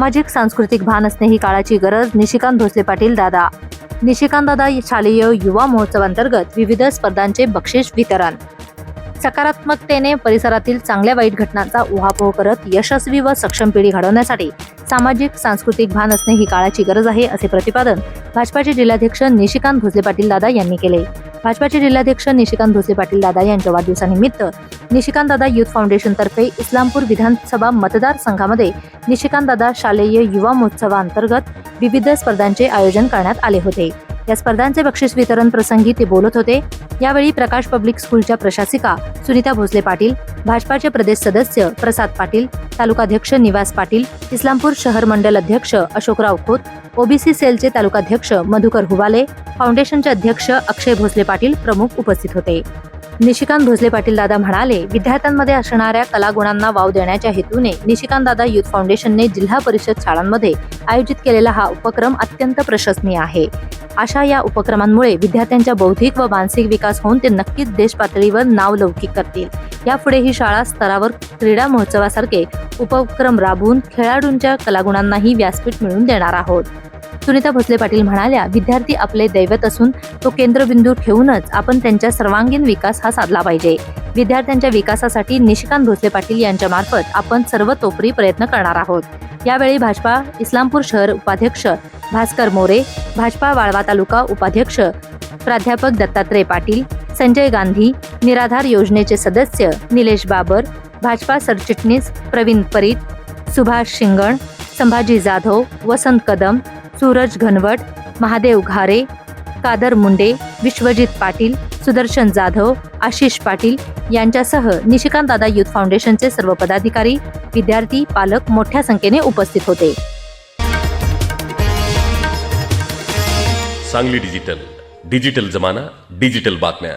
सामाजिक सांस्कृतिक भान असणे ही काळाची गरज निशिकांत भोसले पाटील दादा. निशिकांत दादा शालेय युवा महोत्सवांतर्गत विविध स्पर्धांचे बक्षीस वितरण. सकारात्मकतेने परिसरातील चांगल्या वाईट घटनांचा उहापोह करत यशस्वी व सक्षम पिढी घडवण्यासाठी सामाजिक सांस्कृतिक भान असणे ही काळाची गरज आहे असे प्रतिपादन भाजपाचे जिल्हाध्यक्ष निशिकांत भोसले पाटील दादा यांनी केले. भाजपाचे जिल्हाध्यक्ष निशिकांत भोसले पाटील दादा यांच्या वाढदिवसानिमित्त निशिकांत दादा युथ फाउंडेशनतर्फे इस्लामपूर विधानसभा मतदारसंघामध्ये निशिकांत दादा शालेय युवा महोत्सवाअंतर्गत विविध स्पर्धांचे आयोजन करण्यात आले होते. या स्पर्धांचे बक्षीस वितरण प्रसंगी ते बोलत होते. यावेळी प्रकाश पब्लिक स्कूलच्या प्रशासिका सुनीता भोसले पाटील भाजपाचे प्रदेश सदस्य प्रसाद पाटील तालुकाध्यक्ष निवास पाटील इस्लामपूर शहर मंडल अध्यक्ष अशोकराव खोत ओबीसी सेलचे तालुकाध्यक्ष मधुकर हुवाले फाउंडेशनचे अध्यक्ष अक्षय भोसले पाटील प्रमुख उपस्थित होते. निशिकांत भोसले पाटील दादा म्हणाले विद्यार्थ्यांमध्ये असणाऱ्या कलागुणांना वाव देण्याच्या हेतूने निशिकांत दादा युथ फाउंडेशनने जिल्हा परिषद शाळांमध्ये आयोजित केलेला हा उपक्रम अत्यंत प्रशंसनीय आहे. अशा या उपक्रमांमुळे विद्यार्थ्यांच्या बौद्धिक व मानसिक विकास होऊन ते नक्कीच देश पातळीवर नावलौकिक करतील. यापुढे ही शाळा स्तरावर क्रीडा महोत्सवासारखे उपक्रम राबवून खेळाडूंच्या कलागुणांनाही व्यासपीठ मिळवून देणार आहोत. सुनीता भोसले पाटील म्हणाल्या विद्यार्थी आपले दैवत असून तो केंद्रबिंदू ठेवूनच आपण त्यांच्या सर्वांगीण विकास हा साधला पाहिजे. विद्यार्थ्यांच्या विकासासाठी निशिकांत भोसले पाटील यांच्या मार्फत आपण सर्वतोपरी प्रयत्न करणार आहोत. यावेळी भाजपा इस्लामपूर शहर उपाध्यक्ष भास्कर मोरे भाजपा वाळवा तालुका उपाध्यक्ष प्राध्यापक दत्तात्रय पाटील संजय गांधी निराधार योजनेचे सदस्य निलेश बाबर भाजपा सरचिटणीस प्रवीण परीत सुभाष शिंगण संभाजी जाधव वसंत कदम सूरज घनवट महादेव घारे कादर मुंडे विश्वजित पाटील सुदर्शन जाधव आशिष पाटील यांच्यासह निशिकांत दादा युथ फाउंडेशनचे सर्व पदाधिकारी विद्यार्थी पालक मोठ्या संख्येने उपस्थित होते. सांगली डिजिटल डिजिटल जमाना डिजिटल बातम्या.